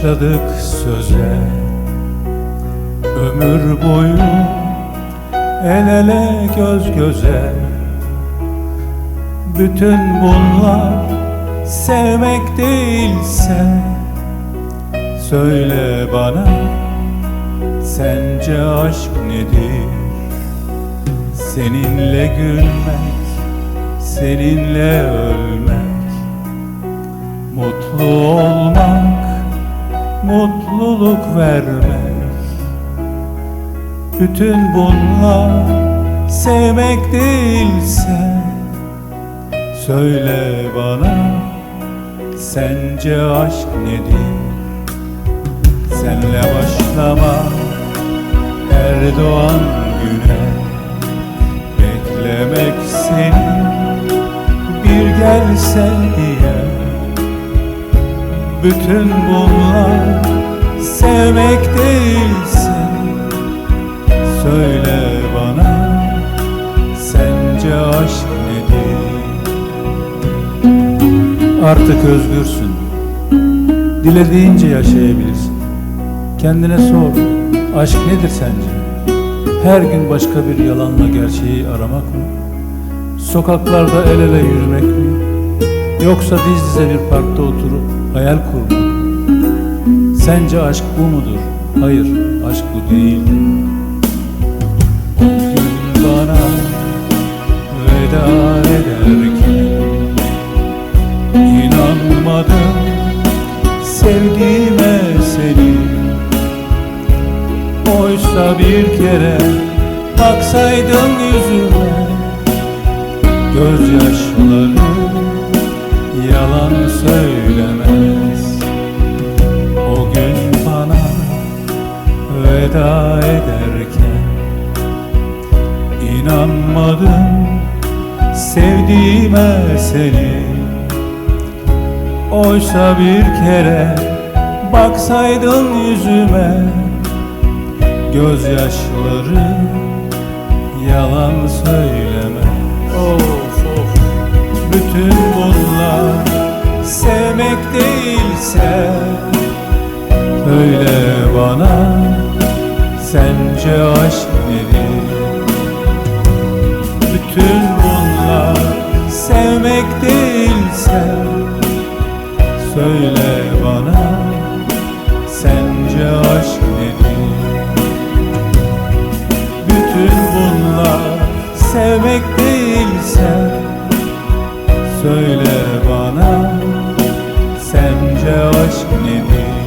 Başladık söze Ömür boyu El ele göz göze Bütün bunlar Sevmek değilse Söyle bana Sence aşk nedir? Seninle gülmek Seninle ölmek Mutlu olmak Mutluluk vermek Bütün bunlar Sevmek değilse Söyle bana Sence aşk nedir? Senle başlamak her doğan güne. Beklemek seni bir gelse diye Bütün bunlar sevmek değilse Söyle bana sence aşk nedir? Artık özgürsün Dilediğince yaşayabilirsin Kendine sor, aşk nedir sence? Her gün başka bir yalanla gerçeği aramak mı? Sokaklarda el ele yürümek mi? Yoksa diz dize bir parkta oturup hayal kurmak? Sence aşk bu mudur? Hayır, aşk bu değil. O gün bana veda ederken inanmadım sevdiğime seni Oysa bir kere baksaydın yüzüme Gözyaşları veda ederken inanmadım sevdiğime seni. Oysa bir kere baksaydın yüzüme Gözyaşları yalan söyleme. Of of. Bütün bunlar sevmek değilse Söyle bana Sence aşk nedir? Bütün bunlar sevmek değilse Söyle bana sence aşk nedir? Bütün bunlar sevmek değilse Söyle bana sence aşk nedir?